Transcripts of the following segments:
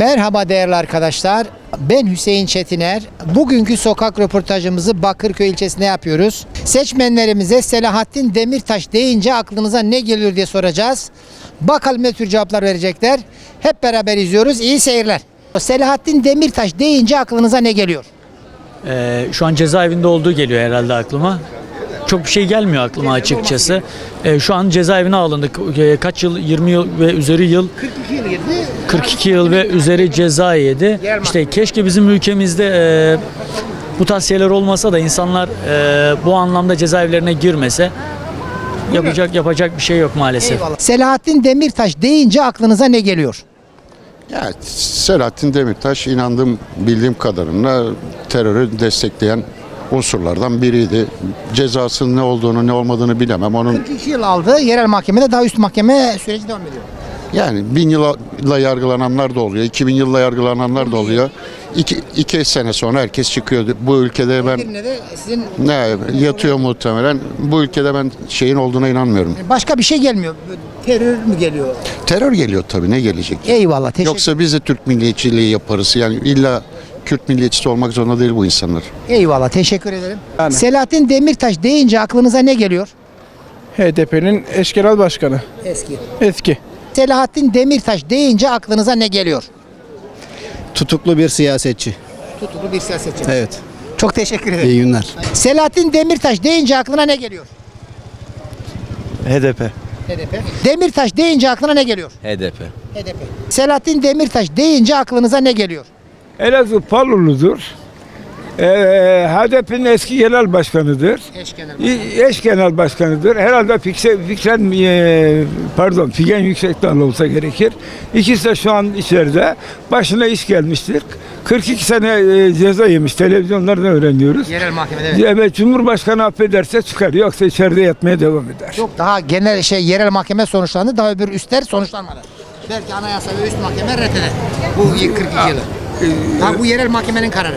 Merhaba değerli arkadaşlar. Ben Hüseyin Çetiner. Bugünkü sokak röportajımızı Bakırköy ilçesinde yapıyoruz. Seçmenlerimize Selahattin Demirtaş deyince aklınıza ne geliyor diye soracağız. Bakalım ne tür cevaplar verecekler. Hep beraber izliyoruz. İyi seyirler. Selahattin Demirtaş deyince aklınıza ne geliyor? Ee, şu an cezaevinde olduğu geliyor herhalde aklıma. Çok bir şey gelmiyor aklıma açıkçası. Ee, şu an cezaevine alındı. Ee, kaç yıl? 20 yıl ve üzeri yıl 42 yıl girdi. 42 yıl ve üzeri ceza yedi. İşte keşke bizim ülkemizde e, bu tarz şeyler olmasa da insanlar e, bu anlamda cezaevlerine girmese yapacak yapacak bir şey yok maalesef. Selahattin Demirtaş deyince aklınıza ne geliyor? Ya Selahattin Demirtaş inandığım bildiğim kadarıyla terörü destekleyen unsurlardan biriydi. Cezasının ne olduğunu ne olmadığını bilemem. Onun 42 yıl aldı. Yerel mahkemede daha üst mahkeme süreci devam ediyor. yani bin yılla yargılananlar da oluyor. 2000 yılla yargılananlar da oluyor. İki, iki sene sonra herkes çıkıyordu. Bu ülkede ben Birine de sizin ne yatıyor muhtemelen. Bu ülkede ben şeyin olduğuna inanmıyorum. başka bir şey gelmiyor. Terör mü geliyor? Terör geliyor tabii ne gelecek? Eyvallah. Teşekkür Yoksa biz de Türk milliyetçiliği yaparız. Yani illa Kürt milliyetçisi olmak zorunda değil bu insanlar. Eyvallah. Teşekkür ederim. Selahattin Demirtaş deyince aklınıza ne geliyor? HDP'nin eş genel başkanı. Eski. Eski. Selahattin Demirtaş deyince aklınıza ne geliyor? Tutuklu bir siyasetçi. Tutuklu bir siyasetçi. Evet. Çok teşekkür ederim. İyi günler. Selahattin Demirtaş deyince aklına ne geliyor? HDP. HDP. Demirtaş deyince aklına ne geliyor? HDP. HDP. Selahattin Demirtaş deyince aklınıza ne geliyor? Elazığ Palulu'dur. Ee, HDP'nin eski genel başkanıdır. Eş genel İ- Eş genel başkanıdır. Herhalde Fikse, Fikren, e, pardon Figen Yüksekdağlı olsa gerekir. İkisi de şu an içeride. Başına iş gelmiştir. 42 sene e, ceza yemiş. Televizyonlardan öğreniyoruz. Yerel mahkemede evet. Evet. Cumhurbaşkanı affederse çıkar. Yoksa içeride yatmaya devam eder. Yok daha genel şey yerel mahkeme sonuçlandı. Daha öbür üstler sonuçlanmadı. Belki anayasa ve üst mahkeme reddeder. Bu 42 yılı. Ha, bu yerel mahkemenin kararı.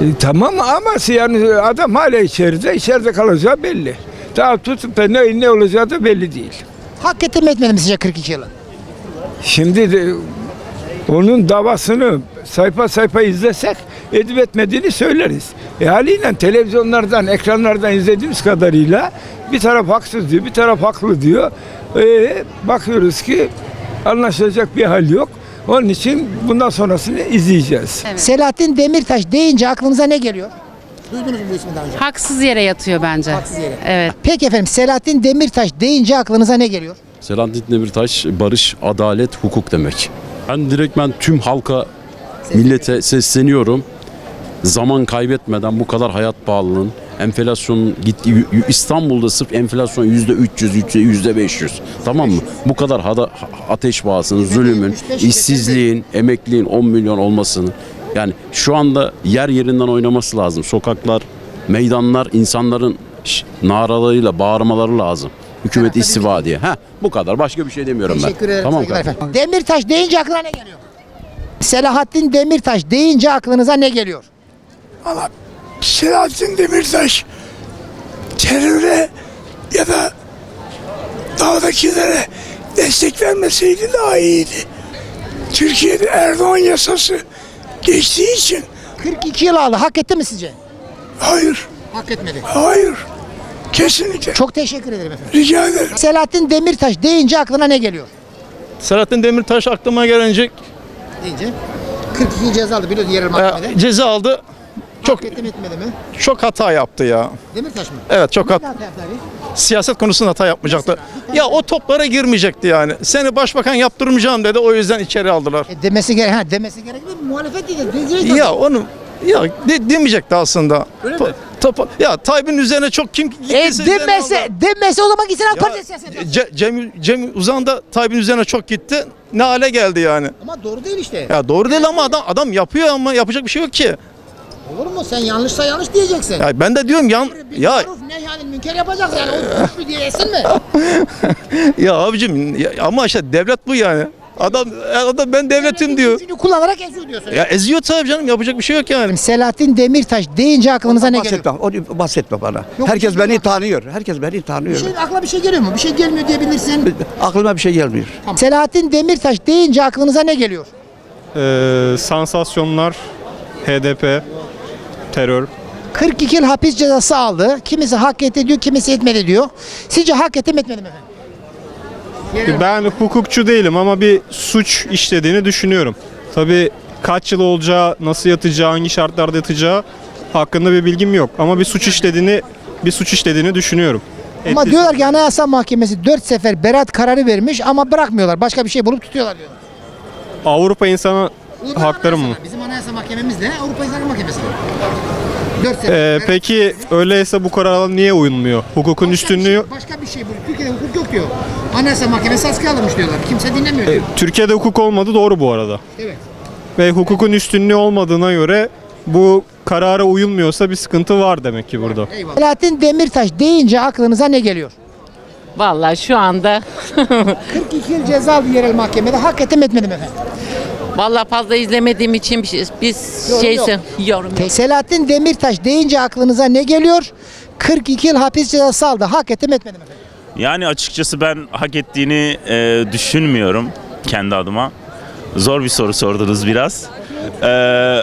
E, tamam ama yani adam hala içeride. içeride kalacağı belli. Daha tutup da ne, ne olacağı da belli değil. Hak etti mi etmedi mi sizce 42 yılı? Şimdi de onun davasını sayfa sayfa izlesek edip etmediğini söyleriz. E haliyle televizyonlardan, ekranlardan izlediğimiz kadarıyla bir taraf haksız diyor, bir taraf haklı diyor. E, bakıyoruz ki anlaşılacak bir hal yok. Onun için bundan sonrasını izleyeceğiz. Selahattin Demirtaş deyince aklınıza ne geliyor? Duydunuz mu bu ismi daha önce? Haksız yere yatıyor bence. Haksız yere. Evet. Peki efendim Selahattin Demirtaş deyince aklınıza ne geliyor? Selahattin Demirtaş barış, adalet, hukuk demek. Ben direkt ben tüm halka, millete sesleniyorum. Zaman kaybetmeden bu kadar hayat pahalılığın, enflasyonun gitti İstanbul'da sırf enflasyon yüzde 300, yüzde 500. Tamam mı? Bu kadar hada, ateş pahasının, zulümün, 75 işsizliğin, emekliliğin 10 milyon olmasının yani şu anda yer yerinden oynaması lazım. Sokaklar, meydanlar insanların naralarıyla bağırmaları lazım. Hükümet istiva diye. Heh, bu kadar. Başka bir şey demiyorum ben. Teşekkür ederim. Tamam saygılar kardeşim. efendim. Demirtaş deyince aklına ne geliyor? Selahattin Demirtaş deyince aklınıza ne geliyor? Selahattin Demirtaş teröre ya da dağdakilere destek vermeseydi daha iyiydi. Türkiye'de Erdoğan yasası geçtiği için 42 yıl aldı. Hak etti mi sizce? hayır, Hak etmedi. hayır. Kesinlikle. Çok teşekkür ederim efendim. Rica ederim. Selahattin Demirtaş deyince aklına ne geliyor? Selahattin Demirtaş aklıma gelince Deyince 42 ceza aldı biliyorsun yerel mahkemede. e, ceza aldı. Çok etmedi mi? çok hata yaptı ya. Demirtaş mı? Evet çok hata yaptı abi? siyaset konusunda hata yapmayacaktı. Ya o toplara girmeyecekti yani. Seni başbakan yaptırmayacağım dedi. O yüzden içeri aldılar. E, demesi gerek, ha demesi gerekli mi? Muhalefet. Diyecek Ya onu ya de, demeyecekti aslında. Öyle mi? topa- ya Tayyip'in üzerine çok kim E gittiyse üzerine demese, demese o zaman gitsin AK Parti siyaset yapsın. Ce- Cem, Cem Uzan da Tayyip'in üzerine çok gitti. Ne hale geldi yani. Ama doğru değil işte. Ya doğru değil ama adam adam yapıyor ama yapacak bir şey yok ki. Olur mu? Sen yanlışsa yanlış diyeceksin. Ya ben de diyorum yan Bir ya maruf neyhanil münker yapacaksın yani. O suç mu diyesin mi? Ya abicim ya ama işte devlet bu yani. Adam adam ben devletim diyor. Gücünü kullanarak eziyor diyorsun. Ya eziyor tabii canım yapacak bir şey yok yani. Selahattin Demirtaş deyince aklınıza ne geliyor? Bahsetme, onu bahsetme bana. Yok, Herkes bir şey beni yok. tanıyor. Herkes beni Bir tanıyor. şey, akla bir şey geliyor mu? Bir şey gelmiyor diyebilirsin. Aklıma bir şey gelmiyor. Tamam. Selahattin Demirtaş deyince aklınıza ne geliyor? e, sansasyonlar, HDP, terör. 42 yıl hapis cezası aldı. Kimisi hak etti diyor, kimisi etmedi diyor. Sizce hak etti mi etmedi mi efendim? Yerel Ben hukukçu değilim ama bir suç işlediğini düşünüyorum. Tabii kaç yıl olacağı, nasıl yatacağı, hangi şartlarda yatacağı hakkında bir bilgim yok. Ama bir suç işlediğini bir suç işlediğini düşünüyorum. Ama Etti- diyorlar ki Anayasa Mahkemesi 4 sefer beraat kararı vermiş ama bırakmıyorlar. Başka bir şey bulup tutuyorlar diyor. Avrupa İnsan Hakları mı? Bizim Anayasa Mahkememiz de Avrupa İnsan Mahkemesi. 4 sefer. Ee, peki öyleyse bu karara niye uyulmuyor? Hukukun üstünlüğü Başka bir şey bu. Türkiye'de hukuk yok diyor. Anayasa Mahkemesi askıya alınmış diyorlar. Kimse dinlemiyor. diyor. Türkiye'de hukuk olmadı doğru bu arada. Evet. Ve hukukun üstünlüğü olmadığına göre bu karara uyulmuyorsa bir sıkıntı var demek ki burada. Eyvallah. Selahattin Demirtaş deyince aklınıza ne geliyor? Vallahi şu anda 42 yıl ceza aldı yerel mahkemede. Hak ettim etmedim efendim. Vallahi fazla izlemediğim için bir şey, biz Yorum şeyse yok. yorum yok. Selahattin Demirtaş deyince aklınıza ne geliyor? 42 yıl hapis cezası aldı. Hak ettim etmedim efendim. Yani açıkçası ben hak ettiğini e, düşünmüyorum kendi adıma. Zor bir soru sordunuz biraz. E,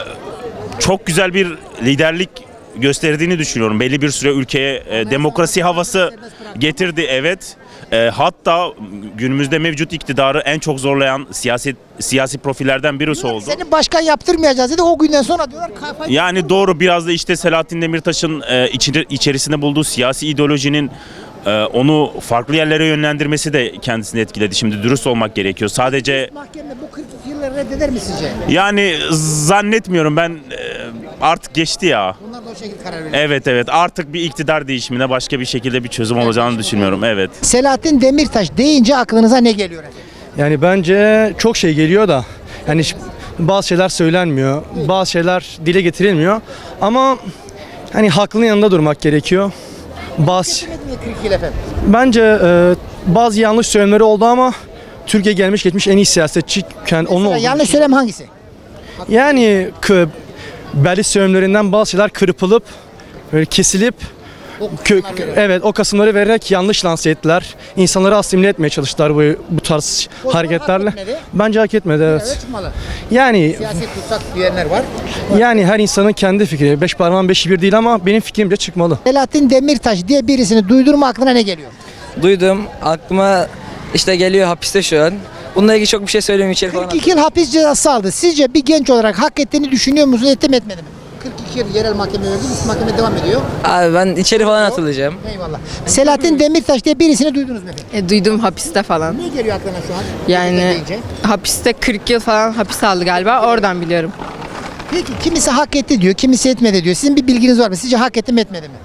çok güzel bir liderlik gösterdiğini düşünüyorum. Belli bir süre ülkeye e, demokrasi havası getirdi evet. E, hatta günümüzde mevcut iktidarı en çok zorlayan siyaset siyasi profillerden birisi oldu. Seni başkan yaptırmayacağız dedi. O günden sonra diyorlar kafayı... Yani doğru biraz da işte Selahattin Demirtaş'ın e, içinde, içerisinde bulduğu siyasi ideolojinin e, onu farklı yerlere yönlendirmesi de kendisini etkiledi. Şimdi dürüst olmak gerekiyor. Sadece Mahkeme bu 42 yılları reddeder mi sizce? yani zannetmiyorum ben e, artık geçti ya. O şekilde karar veriyor. Evet evet artık bir iktidar değişimine başka bir şekilde bir çözüm olacağını düşünüyorum. Evet. Selahattin Demirtaş deyince aklınıza ne geliyor efendim? Yani bence çok şey geliyor da yani ş- bazı şeyler söylenmiyor, bazı şeyler dile getirilmiyor ama hani haklının yanında durmak gerekiyor. Bazı Etmedi mi 42 yıl efendim? bence e, bazı yanlış söylemleri oldu ama Türkiye gelmiş geçmiş en iyi siyasetçi yani onun Mesela olduğunu yanlış söylem hangisi? Yani kı, belli söylemlerinden bazı şeyler kırpılıp böyle kesilip kö, evet o kısımları vererek yanlış lanse ettiler. İnsanları asimile etmeye çalıştılar bu bu tarz O hareketlerle. hak etmedi. Bence hak etmedi evet. Yani Siyasi tutsak diyenler var. yani her insanın kendi fikri. Beş parmağın beşi bir değil ama benim fikrimce çıkmalı. Selahattin Demirtaş diye birisini duydun mu aklına ne geliyor? Duydum. Aklıma işte geliyor hapiste şu an. Bununla ilgili çok bir şey söyleyeyim içeri falan. 42 yıl hapis cezası aldı. Sizce bir genç olarak hak ettiğini düşünüyor musunuz? Etti mi etmedi mi? 42 yıl yerel mahkeme verdi. Üst mahkeme devam ediyor. Abi ben içeri falan atılacağım. Eyvallah. Selahattin Demirtaş diye birisini duydunuz mu efendim? E, duydum hapiste falan. Ne geliyor aklına şu an? Yani Deyince. hapiste 40 yıl falan hapis aldı galiba. Oradan biliyorum. Peki kimisi hak etti diyor, kimisi etmedi diyor. Sizin bir bilginiz var mı? Sizce hak etti mi etmedi mi?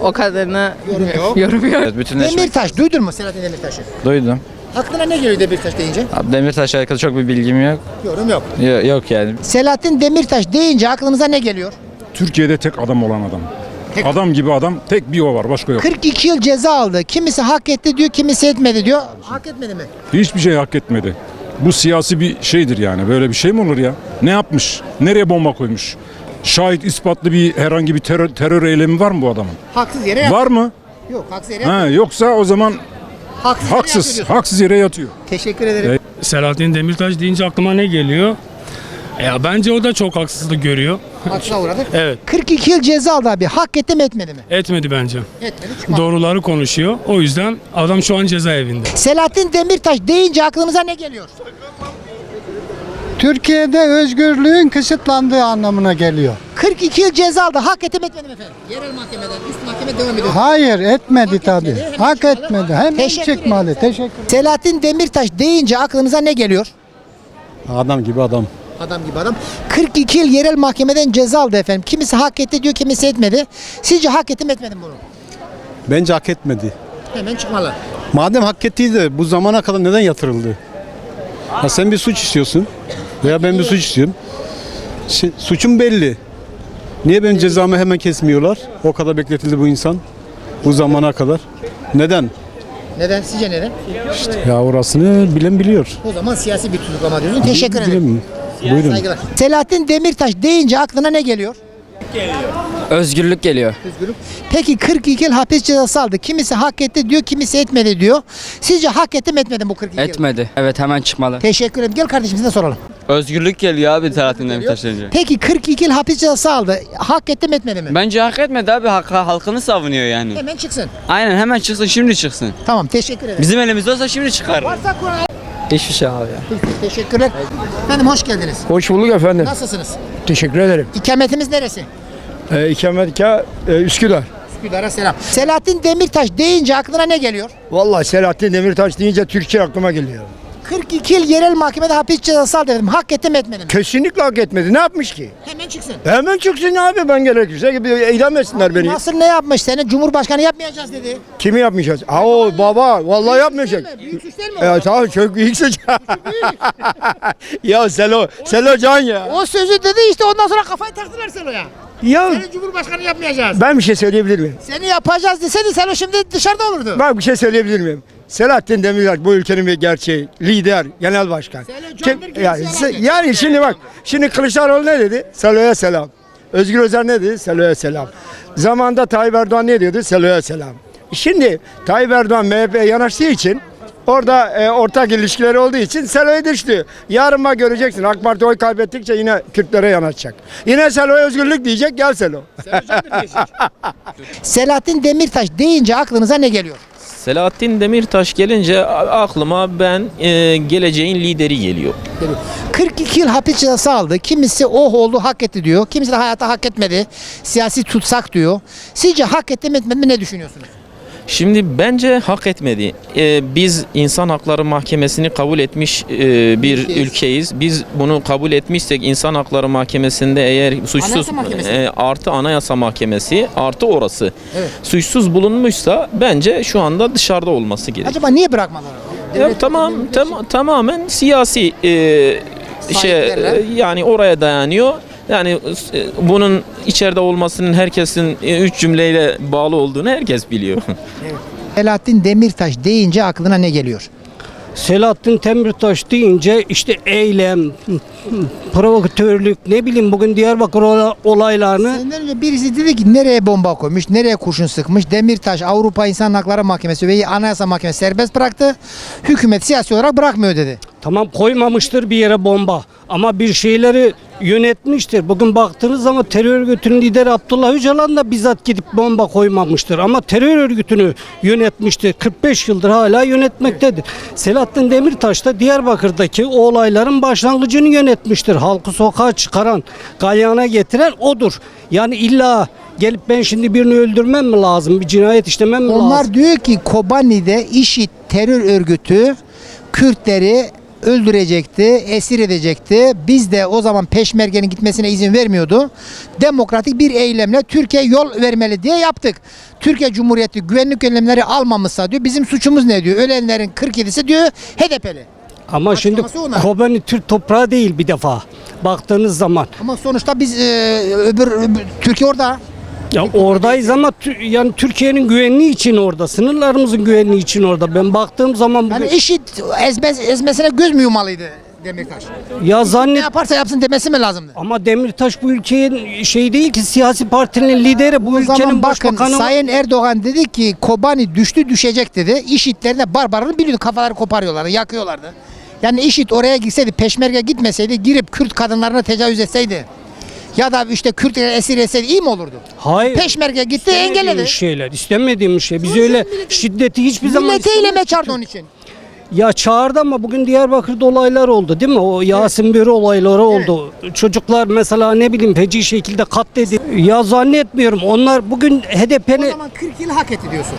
O kadarını Yorum yok. yorum yok. Evet, bütünleşmek. Demirtaş duydun mu Selahattin Demirtaş'ı? Duydum. Aklına ne geliyor Demirtaş deyince? Abi Demirtaş'la alakalı çok bir bilgim yok. Yorum yok. Yok, yok yani. Selahattin Demirtaş deyince aklınıza ne geliyor? Türkiye'de tek adam olan adam. Tek- Adam gibi adam tek bir o var başka yok. 42 yıl ceza aldı. Kimisi hak etti diyor, kimisi etmedi diyor. Hak etmedi mi? Hiçbir şey hak etmedi. Bu siyasi bir şeydir yani. Böyle bir şey mi olur ya? Ne yapmış? Nereye bomba koymuş? Şahit ispatlı bir herhangi bir terör, terör eylemi var mı bu adamın? Haksız yere yap- Var mı? Yok, haksız yere Ha, yap- yoksa o zaman Haksız, yere haksız, yapıyorsun. haksız yere yatıyor. Teşekkür ederim. Evet. Selahattin Demirtaş deyince aklıma ne geliyor? Ya bence o da çok haksızlık görüyor. Haksıza uğradık. Evet. 42 yıl ceza aldı abi. Hak etti mi etmedi mi? Etmedi bence. Etmedi. çıkmadı. Doğruları konuşuyor. O yüzden adam şu an cezaevinde. Selahattin Demirtaş deyince aklınıza ne geliyor? Türkiye'de özgürlüğün kısıtlandığı anlamına geliyor. 42 yıl ceza aldı. Hak etti mi etmedi mi efendim? Yerel mahkemeden üst mahkeme devam ediyor. Hayır etmedi Hak tabii. etmedi, hemen Hak etmedi. Hemen Teşekkür çıkmalı. ederim. Teşekkür Selahattin Demirtaş deyince aklınıza ne geliyor? Adam gibi adam. Adam gibi adam. 42 yıl yerel mahkemeden ceza aldı efendim. Kimisi hak etti diyor, kimisi etmedi. Sizce hak etti mi etmedi mi bunu? Bence hak etmedi. Hemen çıkmalı. Madem hak ettiydi bu zamana kadar neden yatırıldı? Ha sen bir suç istiyorsun veya ben bir suç istiyorum. Şey, suçum belli. Niye benim cezamı hemen kesmiyorlar? O kadar bekletildi bu insan bu zamana kadar. Neden? Neden? Sizce neden? Ya orasını bilen biliyor. O zaman siyasi bir tutuklama diyorsun. Teşekkür ederim. Buyurun. Saygılar. Selahattin Demirtaş deyince aklına ne geliyor? Özgürlük geliyor. Özgürlük. Peki 42 yıl hapis cezası aldı. Kimisi hak etti diyor, kimisi etmedi diyor. Sizce hak etti mi etmedi mi bu 42 yıl? Etmedi. Evet hemen çıkmalı. Teşekkür ederim. Gel kardeşim size soralım. Özgürlük geliyor abi Selahattin Demirtaş deyince. Peki 42 yıl hapis cezası aldı. Hak etti mi etmedi mi? Bence hak etmedi abi halkını savunuyor yani. Hemen çıksın. Aynen hemen çıksın şimdi çıksın. Tamam teşekkür ederim. Bizim elimizde olsa şimdi çıkar. Varsa Kur'an. Hiçbir şey abi. Teşekkürler. Efendim hoş geldiniz. Hoş bulduk efendim. Nasılsınız? Teşekkür ederim. İkametimiz neresi? Ee, ikametgah e, Üsküdar. Üsküdar'a selam. Selahattin Demirtaş deyince aklına ne geliyor? Vallahi Selahattin Demirtaş deyince Türkiye aklıma geliyor. 42 yıl yerel mahkemede hapis cezası aldı dedim. Hak etti mi etmedi mi? Kesinlikle hak etmedi. Ne yapmış ki? Hemen çıksın. Hemen çıksın abi ben gerekirse gibi eylem etsinler beni. Nasıl ne yapmış seni? Cumhurbaşkanı yapmayacağız dedi. Kimi yapmayacağız? Aa o baba vallahi yapmayacak. Büyük suç değil mi o? Ya tamam çok büyük suç. ya Selo, Selo Can ya. O sözü dedi işte ondan sonra kafayı taktılar Selo'ya. Ya Seni Cumhurbaşkanı yapmayacağız. ben bir şey söyleyebilir miyim? Seni yapacağız deseydi Selo şimdi dışarıda olurdu. Ben bir şey söyleyebilir miyim? Selahattin Demirtaş bu ülkenin bir gerçeği, lider, genel başkan. Kim- candır, yani, yalan yani şimdi bak, şimdi Kılıçdaroğlu ne dedi? Selo'ya selam. Özgür Özel ne dedi? Selo'ya selam. Zamanında Tayyip Erdoğan ne diyordu? Selo'ya selam. Şimdi Tayyip Erdoğan MHP'ye yanaştığı için Orada e, ortak ilişkileri olduğu için Selo'ya düştü. Yarın bak göreceksin AK Parti oy kaybettikçe yine Kürtlere yanaşacak. Yine Selo'ya özgürlük diyecek gel Selo. Selahattin Demirtaş deyince aklınıza ne geliyor? Selahattin Demirtaş gelince aklıma ben e, geleceğin lideri geliyor. 42 yıl hapis cezası aldı. Kimisi oh oldu hak etti diyor. Kimisi de hayata hak etmedi. Siyasi tutsak diyor. Sizce hak etti mi etmedi mi ne düşünüyorsunuz? Şimdi bence hak etmedi. Ee, biz insan hakları mahkemesini kabul etmiş e, bir Ülkeyiz. ülkeyiz. Biz bunu kabul etmişsek insan hakları mahkemesinde eğer suçsuz Anayasa e, artı anayasa mahkemesi artı orası Evet. suçsuz bulunmuşsa bence şu anda dışarıda olması gerekiyor. Acaba niye bırakmadılar? Ya, tamam tam, tamamen siyasi e, şey e, yani oraya dayanıyor. Yani e, bunun içeride olmasının herkesin e, üç cümleyle bağlı olduğunu herkes biliyor. Selahattin Demirtaş deyince aklına ne geliyor? Selahattin Demirtaş deyince işte eylem, provokatörlük ne bileyim bugün Diyarbakır ola- olaylarını Senden önce birisi dedi ki nereye bomba koymuş, nereye kurşun sıkmış. Demirtaş Avrupa İnsan Hakları Mahkemesi ve Anayasa Mahkemesi serbest bıraktı. Hükümet siyasi olarak bırakmıyor dedi. tamam koymamıştır bir yere bomba ama bir şeyleri yönetmiştir. Bugün baktığınız zaman terör örgütünün lideri Abdullah Öcalan da bizzat gidip bomba koymamıştır ama terör örgütünü yönetmiştir. 45 yıldır hala yönetmektedir. Selahattin Demirtaş da Diyarbakır'daki o olayların başlangıcını yönetmiştir. Halkı sokağa çıkaran, galyana getiren odur. Yani illa gelip ben şimdi birini öldürmem mi lazım? Bir cinayet işlemem mi lazım? Onlar diyor ki Kobani'de IŞİD terör örgütü Kürtleri öldürecekti, esir edecekti. Biz de o zaman peşmergenin gitmesine izin vermiyordu. Demokratik bir eylemle Türkiye yol vermeli diye yaptık. Türkiye Cumhuriyeti güvenlik önlemleri almamışsa diyor bizim suçumuz ne diyor. Ölenlerin 47'si diyor HDP'li. Ama şimdi ona. Kobani Türk toprağı değil bir defa. Baktığınız zaman. Ama sonuçta biz e, öbür, öbür Türkiye orada. Ya oradayız ama yani Türkiye'nin güvenliği için orada. Sınırlarımızın güvenliği için orada. Ben baktığım zaman bugün, Yani IŞİD ezmez, ezmesine göz mü yumalıydı Demirtaş? ya Ne zannet yaparsa yapsın demesi mi lazımdı? ama Demirtaş bu ülkenin şey değil ki siyasi partinin lideri bu O zaman ülkenin bakın başbakanı. Sayın Erdoğan dedi ki Kobani düştü düşecek dedi. IŞİD'lerin de barbarını biliyordu. Kafaları koparıyorlardı, yakıyorlardı. Yani IŞİD oraya gitseydi, peşmerge gitmeseydi, girip Kürt kadınlarına tecavüz etseydi ya da işte Kürtleri esir etseydi iyi mi olurdu? Hayır. Peşmerge gitti engelledi. şeyler, istemediğimiz şey. Biz öyle şiddeti hiçbir zaman Milleti eyleme çağırdı onun için. Ya çağırdı ama bugün Diyarbakır'da olaylar oldu değil mi? O Yasin Börü olayları oldu. Çocuklar mesela ne bileyim feci şekilde katledildi. Ya zannetmiyorum. Onlar bugün O HDP'ni zaman 40 yıl hak etti diyorsun.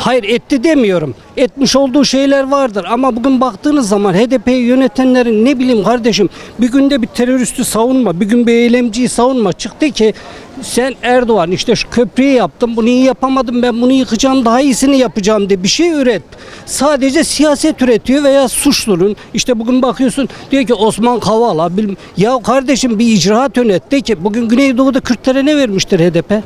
Hayır etti demiyorum. Etmiş olduğu şeyler vardır ama bugün baktığınız zaman HDP'yi yönetenlerin ne bileyim kardeşim bir günde bir teröristi savunma, bir gün bir eylemciyi savunma. Çıktı ki sen Erdoğan işte şu köprüyü yaptın bunu iyi yapamadım ben bunu yıkacağım daha iyisini yapacağım diye bir şey üret. Sadece siyaset üretiyor veya suçlunun işte bugün bakıyorsun diyor ki Osman Kavala bilmem. Ya kardeşim bir icraat yönet de ki bugün Güneydoğu'da Kürtlere ne vermiştir HDP?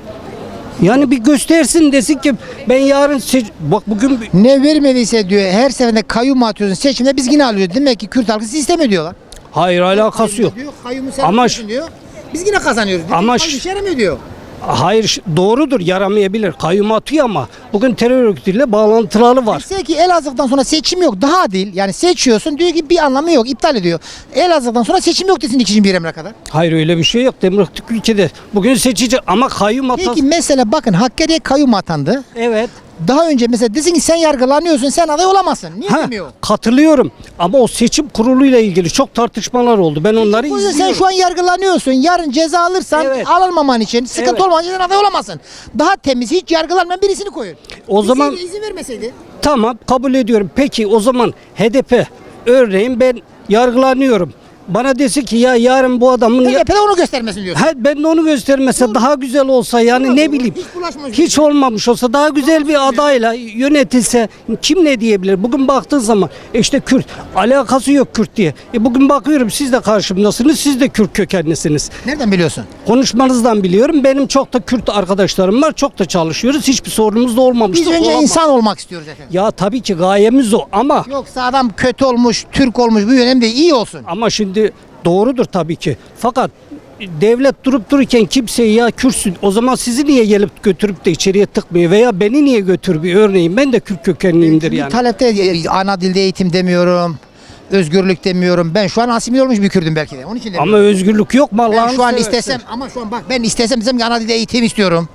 Yani bir göstersin desin ki ben yarın seç- bak bugün Ne vermediyse diyor her seferinde kayyum atıyorsun seçimde biz yine alıyoruz. Demek ki Kürt halkı istemiyor diyorlar. hayır alakası yok. Diyor, kayyumu sen Ama diyor. Biz yine kazanıyoruz. Diyor. Ama yaramıyor diyor. Hayır doğrudur yaramayabilir. Kayyum atıyor ama bugün terör örgütüyle bağlantıları var. Mesela ki Elazığ'dan sonra seçim yok. Daha adil. Yani seçiyorsun diyor ki bir anlamı yok. iptal ediyor. Elazığ'dan sonra seçim yok desin ikinci bir emre kadar. Hayır öyle bir şey yok. Demokratik ülkede bugün seçici ama kayyum atası. Peki mesela bakın Hakkari'ye kayyum atandı. Evet. Daha önce mesela desin ki sen yargılanıyorsun sen aday olamazsın. Niye Ha, demiyor? katılıyorum ama o seçim kuruluyla ilgili çok tartışmalar oldu. Ben onları yüzden izliyorum. sen şu an yargılanıyorsun. Yarın ceza alırsan Evet. alınmaman için, sıkıntı Evet. olmaman için sen aday olamazsın. Daha temiz hiç yargılanmayan birisini koyun. O zaman İzin, izin vermeseydi. tamam kabul ediyorum. Peki o zaman HDP örneğin ben yargılanıyorum. Bana dese ki ya yarın bu adamın ya- HDP de onu göstermesin diyor. Ha, ben de onu göstermese daha güzel olsa yani ne bileyim Hiç hiç olmamış olsa daha güzel bir adayla yönetilse kim ne diyebilir? Bugün baktığın zaman e işte Kürt alakası yok Kürt diye. E bugün bakıyorum siz de karşımdasınız siz de Kürt kökenlisiniz. Nereden biliyorsun? Konuşmanızdan biliyorum benim çok da Kürt arkadaşlarım var çok da çalışıyoruz hiçbir sorunumuz da olmamış. Biz önce olamaz. insan olmak istiyoruz efendim. Ya tabii ki gayemiz o ama Yoksa adam kötü olmuş, Türk olmuş bu önemli değil. iyi olsun. Ama şimdi doğrudur tabii ki. Fakat devlet durup dururken kimseyi ya Kürtsün o zaman sizi niye gelip götürüp de içeriye tıkmıyor veya beni niye götür bir örneğin ben de Kürt kökenliyimdir yani. talepte e, ana dilde eğitim demiyorum. Özgürlük demiyorum. Ben şu an asimile olmuş bir Kürdüm belki de. Onun için demiyorum. Ama özgürlük yok mu ben Allah'ını şu an seversen? istesem ama şu an bak ben istesem desem ki ana dilde eğitim istiyorum.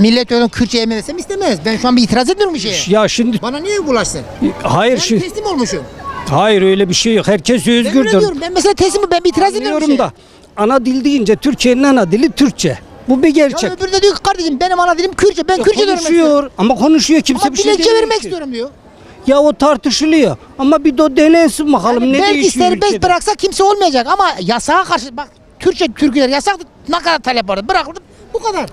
Millet öyle Kürtçe yemin desem istemez. Ben şu an bir itiraz etmiyorum bir şeye. Ya şimdi Bana niye bulaşsın? hayır Ben şu teslim olmuşum. Hayır öyle bir şey yok. Herkes Ben öyle özgürdür. diyorum. Ben mesela teslim ben itiraz ediyorum. Anlıyorum da ana dil deyince Türkiye'nin ana dili Türkçe. Bu bir gerçek. Ya öbürü de diyor ki kardeşim benim ana dilim Kürtçe. Ben Kürtçe diyorum. konuşuyor ama konuşuyor kimse Ama bir şey dilekçe demiyor vermek ki. istiyorum diyor. Ya o tartışılıyor. Ama bir de o denesin bakalım Yani ne belki değişiyor serbest ülkede. bıraksa kimse olmayacak ama yasağa karşı bak Türkçe türküler yasaktı. Ne kadar talep vardı bırakıldı. Bu kadar.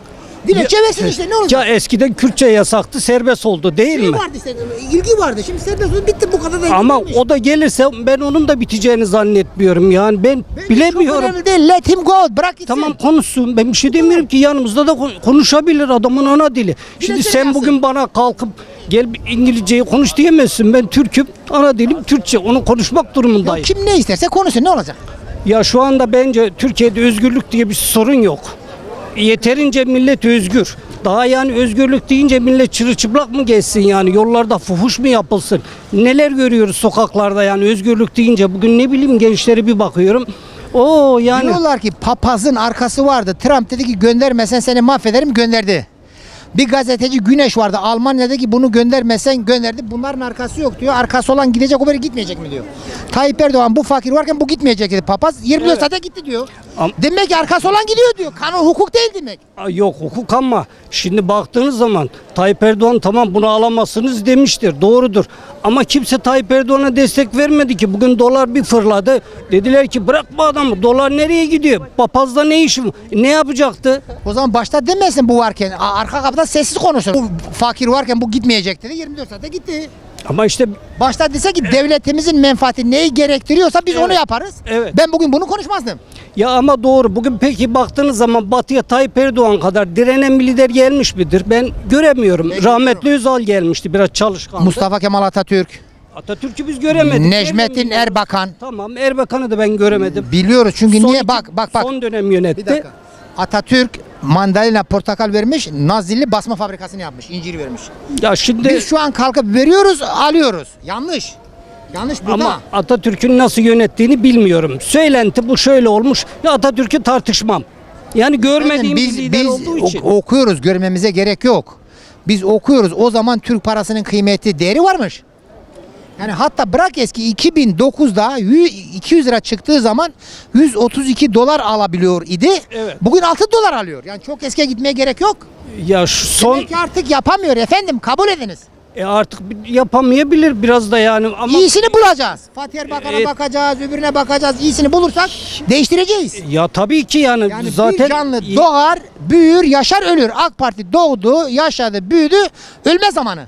Dilekçe versin işte ne olacak? Ya eskiden Kürtçe yasaktı, serbest oldu değil mi? vardı işte ilgi vardı. Şimdi serbest oldu bitti bu kadar da Ama o da gelirse ben onun da biteceğini zannetmiyorum. Yani ben Çok bilemiyorum. önemli değil. Let him go. Bırak gitsin. Tamam konuşsun. Ben bir şey demiyorum ki yanımızda da kon- konuşabilir adamın ana dili. Şimdi sen yazsın. bugün bana kalkıp gel bir İngilizceyi konuş diyemezsin. Ben Türk'üm. Ana dilim Türkçe. Onu konuşmak durumundayım. kim ne isterse konuşsun ne olacak? Ya şu anda bence Türkiye'de özgürlük diye bir sorun yok. Yeterince millet özgür. Daha yani özgürlük deyince millet çırılçıplak mı geçsin yani yollarda fuhuş mu yapılsın? Neler görüyoruz sokaklarda yani özgürlük deyince bugün ne bileyim gençlere bir bakıyorum. O yani Diyorlar ki papazın arkası vardı. Trump dedi ki göndermesen seni mahvederim gönderdi. Bir gazeteci Güneş vardı Almanya'da ki bunu göndermesen gönderdi. Bunların arkası yok diyor. Arkası olan gidecek o böyle gitmeyecek mi diyor. Tayyip Erdoğan bu fakir varken bu gitmeyecek dedi papaz. 24 Evet. saate gitti diyor. Am- Demek ki arkası olan gidiyor diyor. Kanun hukuk değil demek. Yok hukuk ama şimdi baktığınız zaman Tayyip Erdoğan tamam bunu alamazsınız demiştir. Doğrudur. Ama kimse Tayyip Erdoğan'a destek vermedi ki. Bugün dolar bir fırladı. Dediler ki bırak bu adamı. Dolar nereye gidiyor? Papazda ne işi? Ne yapacaktı? O zaman başta demesin bu varken. Arka kapıda sessiz konuşur. Bu fakir varken bu gitmeyecek dedi. 24 saate gitti. Ama işte Başta dese ki devletimizin menfaati neyi gerektiriyorsa biz onu yaparız. Evet. Ben bugün bunu konuşmazdım. ya ama doğru. Bugün peki baktığınız zaman Batı'ya Tayyip Erdoğan kadar direnen bir lider gelmiş midir? Ben göremiyorum. Ben Rahmetli Özal gelmişti. Biraz çalışkandı. Mustafa Kemal Atatürk, Atatürk'ü biz göremedik. Necmettin. Erbakan. Tamam Erbakan'ı da ben göremedim. Biliyoruz çünkü Son niye iki- bak bak bak. Son dönem yönetti. Bir dakika. Atatürk mandalina portakal vermiş, Nazilli basma fabrikasını yapmış, incir vermiş. Ya şimdi Biz şu an kalkıp veriyoruz, alıyoruz. Yanlış. Yanlış burada. ama Atatürk'ün nasıl yönettiğini bilmiyorum. Söylenti bu şöyle olmuş. Ya Atatürk'ü tartışmam. Yani görmediğim biz bir lider biz olduğu için. ok- okuyoruz, görmemize gerek yok. Biz okuyoruz. O zaman Türk parasının kıymeti, değeri varmış. Yani hatta bırak eski 2009'da 100 200 lira çıktığı zaman 132 dolar alabiliyor idi. Evet. Bugün 6 dolar alıyor. Yani çok eskiye gitmeye gerek yok. ya şu son Demek ki artık yapamıyor efendim. Kabul ediniz. e artık yapamayabilir biraz da yani ama İyisini bulacağız. Fatih Erbakan'a Evet. bakacağız, öbürüne bakacağız. İyisini bulursak değiştireceğiz. ya tabii ki yani, Yani zaten bir canlı doğar, büyür, yaşar, ölür. AK Parti doğdu, yaşadı, büyüdü, ölme zamanı.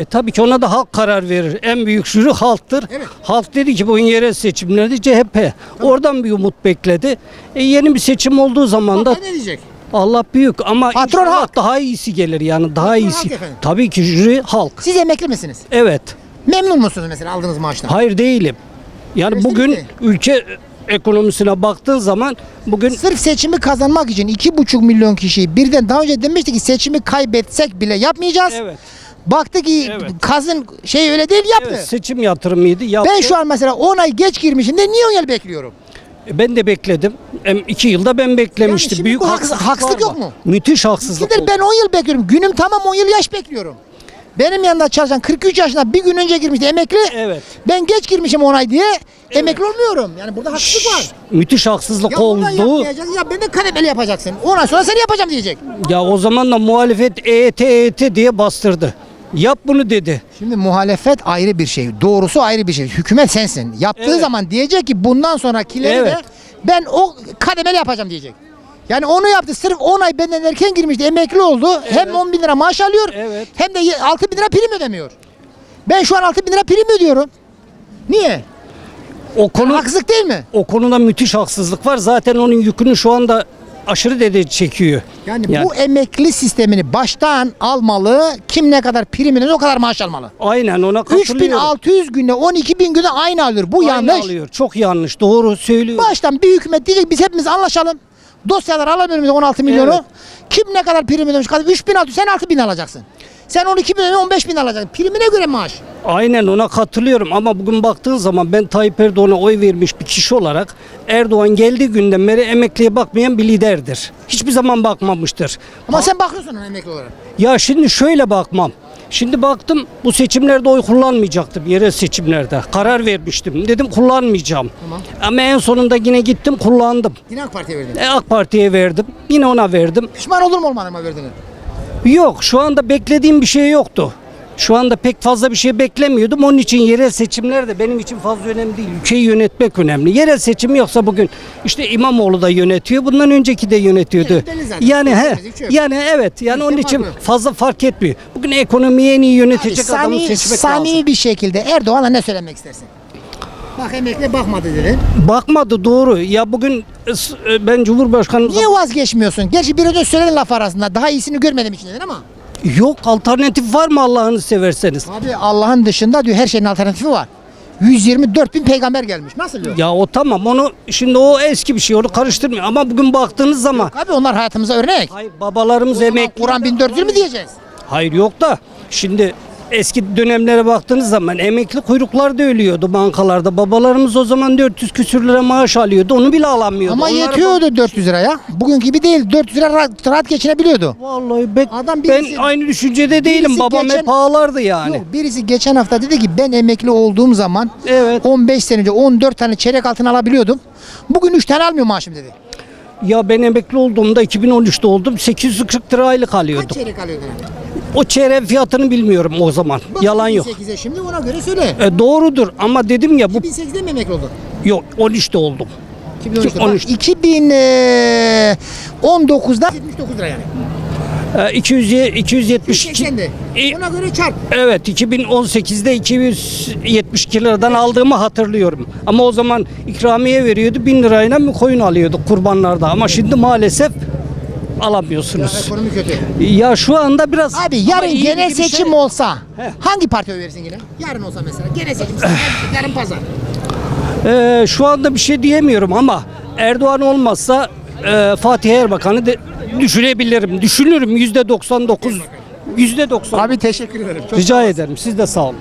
E tabii ki ona da halk karar verir. En büyük jüri halktır. Evet. Halk dedi ki bu yerel seçimlerde CHP. Oradan bir umut bekledi. E yeni bir seçim olduğu zaman da ne diyecek? Allah büyük ama Patron halk. daha iyisi gelir yani daha Patron iyisi. halk. Tabii ki jüri halk. Siz emekli misiniz? Evet. Memnun musunuz mesela aldığınız maaştan? Hayır değilim. Yani Eleştiri bugün mi? ülke ekonomisine baktığın zaman bugün Sırf seçimi kazanmak için 2,5 milyon kişiyi birden daha önce demişti ki seçimi kaybetsek bile yapmayacağız. Evet. Baktı ki Evet. kazın şey öyle değil yaptı. evet, seçim yatırımıydı. Yaptı. Ben şu an mesela 10 ay geç girmişim de niye 10 yıl bekliyorum? ben de bekledim. Hem iki yılda ben beklemiştim. şimdi Büyük bu haksız- haksızlık, haksızlık var yok mu? Müthiş haksızlık. Gider oldu. ben 10 yıl bekliyorum. Günüm tamam 10 yıl yaş bekliyorum. Benim yanında çalışan 43 yaşında bir gün önce girmişti emekli. Evet. Ben geç girmişim 10 ay diye emekli olmuyorum. Yani burada haksızlık var. Müthiş haksızlık Ya oldu. yapmayacaksın ya ben de kademeli yapacaksın. 10 ay sonra seni yapacağım diyecek. Ya o zaman da muhalefet EYT EYT diye bastırdı. Yap bunu dedi. Şimdi muhalefet ayrı bir şey. Doğrusu ayrı bir şey. Hükümet sensin. Yaptığı Evet. zaman diyecek ki bundan sonrakileri Evet. de ben o kademeli yapacağım diyecek. Yani onu yaptı. Sırf 10 ay benden erken girmişti. Emekli oldu. Hem 10 bin lira maaş alıyor. Evet. Hem de 6 bin lira prim ödemiyor. Ben şu an 6 bin lira prim ödüyorum. Niye? O konu Haksızlık değil mi? o konuda müthiş haksızlık var. Zaten onun yükünü şu anda aşırı derece çekiyor. Yani, Yani- bu emekli sistemini baştan almalı. Kim ne kadar prim o kadar maaş almalı. Aynen ona katılıyorum. 3600 günde 12 bin günde aynı alıyor. Bu Aynı yanlış. alıyor. Çok yanlış. Doğru söylüyor. Baştan bir hükümet diyecek biz hepimiz anlaşalım. Dosyalar alamıyoruz 16 milyonu. Evet. Kim ne kadar prim ödemiş? 3600 sen 6000 alacaksın. Sen 12 bin 15 bin alacaksın. Primine göre maaş. Aynen ona katılıyorum ama bugün baktığın zaman ben Tayyip Erdoğan'a oy vermiş bir kişi olarak Erdoğan geldiği günden beri emekliye bakmayan bir liderdir. Hiçbir zaman bakmamıştır. Ama sen bakıyorsun ona emekli olarak. Ya şimdi şöyle bakmam. Şimdi baktım bu seçimlerde oy kullanmayacaktım yerel seçimlerde. Karar vermiştim. Dedim kullanmayacağım. Tamam. Ama en sonunda yine gittim kullandım. Yine AK Parti'ye verdin. E, AK Parti'ye verdim. Yine ona verdim. Pişman olur mu olmadın mı verdiğine? Yok şu anda beklediğim bir şey yoktu. Şu anda pek fazla bir şey beklemiyordum. Onun için yerel seçimler de benim için fazla önemli değil. Ülkeyi yönetmek önemli. Yerel seçim yoksa bugün işte İmamoğlu da yönetiyor. Bundan önceki de yönetiyordu. Yani he. Şey. Yani evet. Yani onun için fazla fark etmiyor. Bugün ekonomiyi en iyi yönetecek adamı seçmek lazım. bir şekilde Erdoğan'a ne söylemek istersin? Bak emekli bakmadı dedin. Bakmadı doğru. Ya bugün e, e, ben Cumhurbaşkanı Niye vazgeçmiyorsun? Gerçi bir önce söyledin laf arasında. Daha iyisini görmedim için dedin ama. yok alternatif var mı Allah'ını severseniz? Abi Allah'ın dışında diyor her şeyin alternatifi var. 124 bin peygamber gelmiş. Nasıl diyor? Ya o tamam onu şimdi o eski bir şey onu karıştırmıyor ama bugün baktığınız zaman Abi onlar hayatımıza örnek. Hayır babalarımız emekli. Kur'an 1400 mü diyeceğiz? Hayır yok da şimdi eski dönemlere baktığınız zaman emekli kuyruklar da ölüyordu bankalarda. Babalarımız o zaman 400 küsür lira maaş alıyordu. Onu bile alamıyordu. Ama Onlara yetiyordu 400 liraya. Bugün gibi değil. 400 lira rahat, rahat geçinebiliyordu. Vallahi ben, Adam ben birisi- aynı düşüncede değilim. birisi Babam geçen- hep ağlardı yani. Yok, birisi geçen hafta dedi ki ben emekli olduğum zaman Evet. 15 sene önce 14 tane çeyrek altın alabiliyordum. Bugün 3 tane almıyor maaşım dedi. Ya ben emekli olduğumda 2013'te oldum. 840 lira aylık alıyordum. Kaç çeyrek alıyordun abi? O çeyreğin fiyatını bilmiyorum o zaman. Bak, Yalan yok. 2008'e şimdi ona göre söyle. E, doğrudur ama dedim ya bu 2008'de mi emekli oldun? yok 13'te oldum. 2013'te. 13. Bak, 2019'da 79 lira yani. E, 200 270 80'de. İ- Ona göre çarp. Evet 2018'de 272 liradan aldığımı hatırlıyorum. Ama o zaman ikramiye veriyordu 1000 lirayla mı koyun alıyorduk kurbanlarda. Ama şimdi maalesef alamıyorsunuz. Ekonomi kötü. Ya şu anda biraz Abi Ama yarın iyi genel bir şey- seçim olsa He. hangi partiye oy verirsin yine? Yarın olsa mesela genel seçim. yarın pazar. Ee, şu anda bir şey diyemiyorum ama Erdoğan olmazsa e, Fatih Erbakan'ı de düşünebilirim. Düşünürüm yüzde 99. Yüzde 90. Abi teşekkür ederim. Çok Rica ederim. Siz de sağ olun.